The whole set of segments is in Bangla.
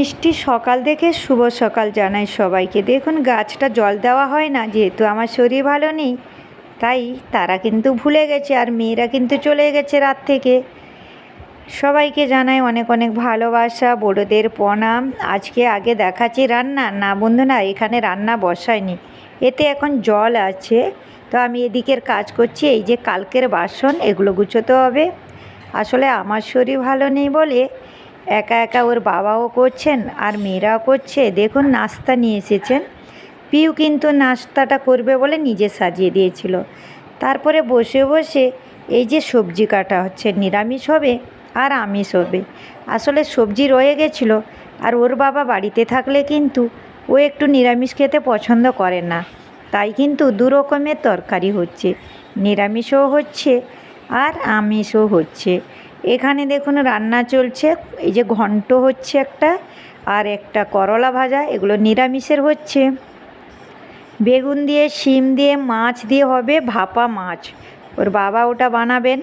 মিষ্টি সকাল দেখে শুভ সকাল জানাই সবাইকে। দেখুন, গাছটা জল দেওয়া হয় না, যেহেতু আমার শরীর ভালো নেই, তাই তারা কিন্তু ভুলে গেছে আর মেয়েরা কিন্তু চলে গেছে রাত থেকে। সবাইকে জানাই অনেক অনেক ভালোবাসা, বড়োদের প্রণাম। আজকে আগে দেখাচ্ছি রান্না। না বন্ধু না এখানে রান্না বসায়নি এতে এখন জল আছে। তো আমি এদিকের কাজ করছি, এই যে কালকের বাসন, এগুলো গুছোতে হবে। আসলে আমার শরীর ভালো নেই বলে একা একা ওর বাবাও করছেন আর মেয়েরাও করছে। দেখুন নাস্তা নিয়ে এসেছেন। পিউ কিন্তু নাস্তাটা করবে বলে নিজে সাজিয়ে দিয়েছিল। তারপরে বসে বসে এই যে সবজি কাটা হচ্ছে, নিরামিষ হবে আর আমিষ হবে। আসলে সবজি রয়ে গেছিল আর ওর বাবা বাড়িতে থাকলে কিন্তু ও একটু নিরামিষ খেতে পছন্দ করে না। তাই কিন্তু দু রকমের তরকারি হচ্ছে। নিরামিষও হচ্ছে আর আমিষও হচ্ছে। এখানে দেখুন রান্না চলছে, এই যে ঘন্ট হচ্ছে একটা আর একটা করলা ভাজা, এগুলো নিরামিষের হচ্ছে। বেগুন দিয়ে, শিম দিয়ে, মাছ দিয়ে হবে ভাপা মাছ। ওর বাবা ওটা বানাবেন।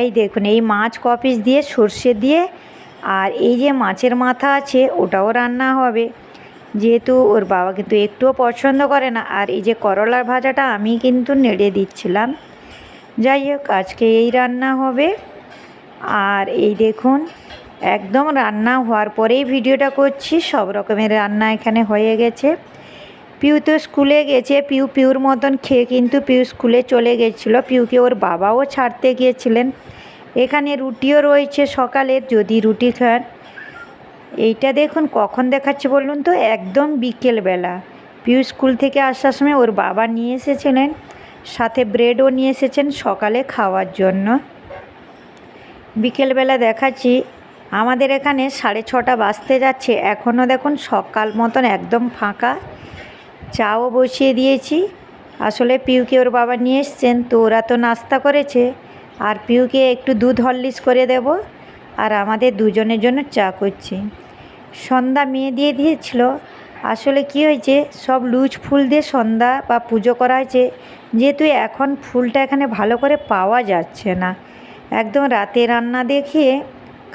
এই দেখুন, এই মাছ কপিস দিয়ে, সর্ষে দিয়ে আর এই যে মাছের মাথা আছে, ওটাও রান্না হবে। যেহেতু ওর বাবা কিন্তু একটুও পছন্দ করে না, আর এই যে করলার ভাজাটা আমি কিন্তু নেড়ে দিচ্ছিলাম। যাই হোক, আজকে এই রান্না হবে। আর এই দেখুন, একদম রান্না হওয়ার পরেই ভিডিওটা করছি। সব রকমের রান্না এখানে হয়ে গেছে। পিউ তো স্কুলে গেছে, পিউ পিউর মতন খেয়ে কিন্তু পিউ স্কুলে চলে গেছিল। পিউকে ওর বাবাও ছাড়তে গিয়েছিলেন। এখানে রুটিও রয়েছে সকালের যদি রুটি খান। এইটা দেখুন, কখন দেখাচ্ছে বলুন তো? একদম বিকেলবেলা। পিউ স্কুল থেকে আসার সময় ওর বাবা নিয়ে এসেছিলেন। সাথে ব্রেডও নিয়ে এসেছেন সকালে খাওয়ার জন্য। বিকেলবেলা দেখাচ্ছি। আমাদের এখানে সাড়ে ছটা বাজতে যাচ্ছে। এখনও দেখুন সকাল মতন একদম ফাঁকা। চাও বসিয়ে দিয়েছি। আসলে পিউকে ওর বাবা নিয়ে এসছেন, তো ওরা তো নাস্তা করেছে। আর পিউকে একটু দুধ হরলিক্স করে দেব। আর আমাদের দুজনের জন্য চা করছি। সন্ধ্যা মেয়ে দিয়ে দিয়েছিল। আসলে কি হয়েছে, সব লুজ ফুল দিয়ে সন্ধ্যা বা পুজো করা হয়েছে। যেহেতু এখন ফুলটা এখানে ভালো করে পাওয়া যাচ্ছে না। একদম রাতে রান্না দেখিয়ে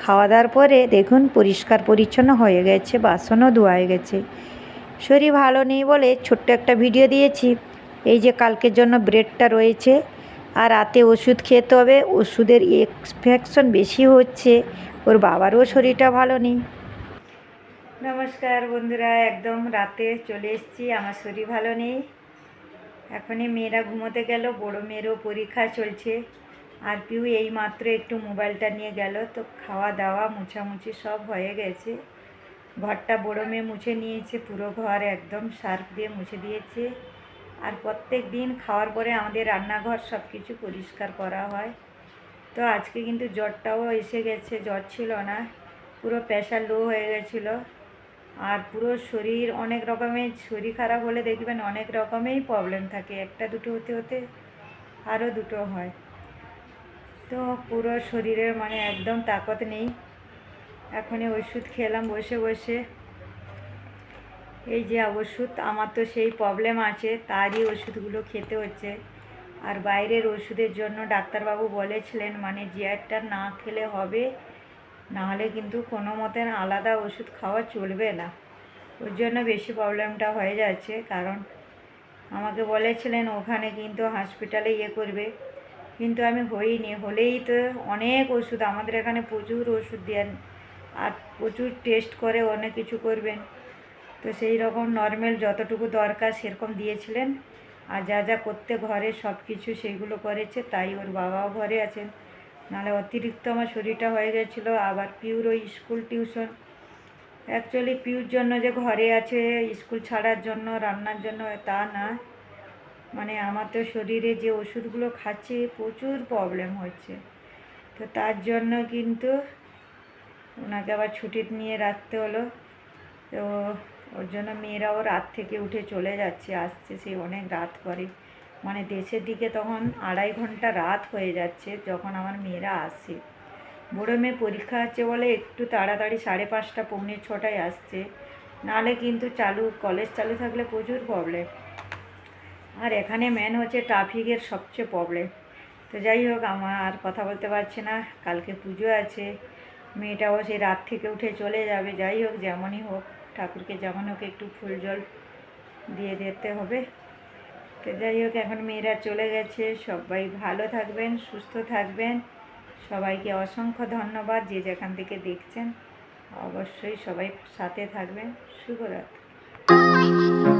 খাওয়া দাওয়ার পরে দেখুন পরিষ্কার পরিচ্ছন্ন হয়ে গেছে, বাসনও ধোয়া গেছে। শরীর ভালো নেই বলে ছোট্ট একটা ভিডিও দিয়েছি। এই যে কালকের জন্য ব্রেডটা রয়েছে আর রাতে ওষুধ খেতে হবে, ওষুধের ইনফেকশন বেশি হচ্ছে, ওর বাবারও শরীরটা ভালো নেই। নমস্কার বন্ধুরা, একদম রাতে চলে এসেছি, আমার শরীর ভালো নেই। এখনই মেয়েরা ঘুমোতে গেল, বড় মেয়েরও পরীক্ষা চলছে। আর পিউ এই মাত্র একটু মোবাইলটা নিয়ে গেল, তো খাওয়া দাওয়া মুছামুছি সব হয়ে গেছে। ঘরটা বড় মেয়ে মুছে নিয়েছে, পুরো ঘর একদম সার্ফ দিয়ে মুছে দিয়েছে। আর প্রত্যেক দিন খাওয়ার পরে আমাদের রান্নাঘর সব কিছু পরিষ্কার করা হয়। তো আজকে কিন্তু জ্বরটাও এসে গেছে, জ্বর ছিল না, পুরো প্রেশার লো হয়ে গেছিল। আর পুরো শরীর অনেক রকমের, শরীর খারাপ হলে দেখবেন অনেক রকমেরই প্রবলেম থাকে, একটা দুটো হতে হতে আরও দুটো হয়। তো পুরো শরীরের মানে একদম তাকত নেই। এখনই ওষুধ খেলাম, বসে বসে। এই যে ওষুধ, আমার তো সেই প্রবলেম আছে, তারই ওষুধগুলো খেতে হচ্ছে। আর বাইরের ওষুধের জন্য ডাক্তারবাবু বলেছিলেন মানে জিয়ারটা না খেলে হবে, নাহলে কিন্তু কোনো মতেন আলাদা ওষুধ খাওয়া চলবে না। ওর জন্য বেশি প্রবলেমটা হয়ে যাচ্ছে, কারণ আমাকে বলেছিলেন, ওখানে কিন্তু হসপিটালে ইয়ে করবে। কিন্তু আমি হইনি, হলেই তো অনেক ওষুধ, আমাদের এখানে প্রচুর ওষুধ দেন আর প্রচুর টেস্ট করে, অনেক কিছু করবেন। তো সেই রকম নর্মাল যতটুকু দরকার সেরকম দিয়েছিলেন। আর যা যা করতে ঘরে সব কিছু সেইগুলো করেছে, তাই ওর বাবাও ঘরে আছেন। নাহলে অতিরিক্ত আমার শরীরটা হয়ে গেছিল, আবার পিউর ওই স্কুল টিউশন অ্যাকচুয়ালি পিউর জন্য যে ঘরে আছে স্কুল ছাড়ার জন্য, রান্নার জন্য, তা না। মানে আমার তো শরীরে যে ওষুধগুলো খাচ্ছে প্রচুর প্রবলেম হচ্ছে। তো তার জন্য কিন্তু ওনাকে আবার ছুটি নিয়ে রাখতে হলো। তো ওর জন্য মেয়েরাও রাত থেকে উঠে চলে যাচ্ছে, আসছে সেই অনেক রাত করে মানে দেশের দিকে তখন আড়াই ঘণ্টা রাত হয়ে যাচ্ছে যখন আমার মেয়েরা আসে। বড়ো মেয়ে পরীক্ষা আছে বলে একটু তাড়াতাড়ি সাড়ে পাঁচটা, পৌনে ছটায় আসছে। নাহলে কিন্তু চালু, কলেজ চালু থাকলে প্রচুর প্রবলেম আর এখানে মেন হচ্ছে ট্রাফিকের সবচেয়ে প্রবলেম তো যাই হোক, আমার আর কথা বলতে পারছি না। কালকে পুজো আছে। মেয়েটাও সেই রাত থেকে উঠে চলে যাবে। যাই হোক, যেমনই হোক, ঠাকুরকে যেমন হোক একটু ফুল জল দিয়ে দিতে হবে। তো যাই হোক, এখন মেয়েরা চলে গেছে। সবাই ভালো থাকবেন, সুস্থ থাকবেন। সবাইকে অসংখ্য ধন্যবাদ যে যেখান থেকে দেখছেন। অবশ্যই সবাই সাথে থাকবেন। শুভরাত্রি।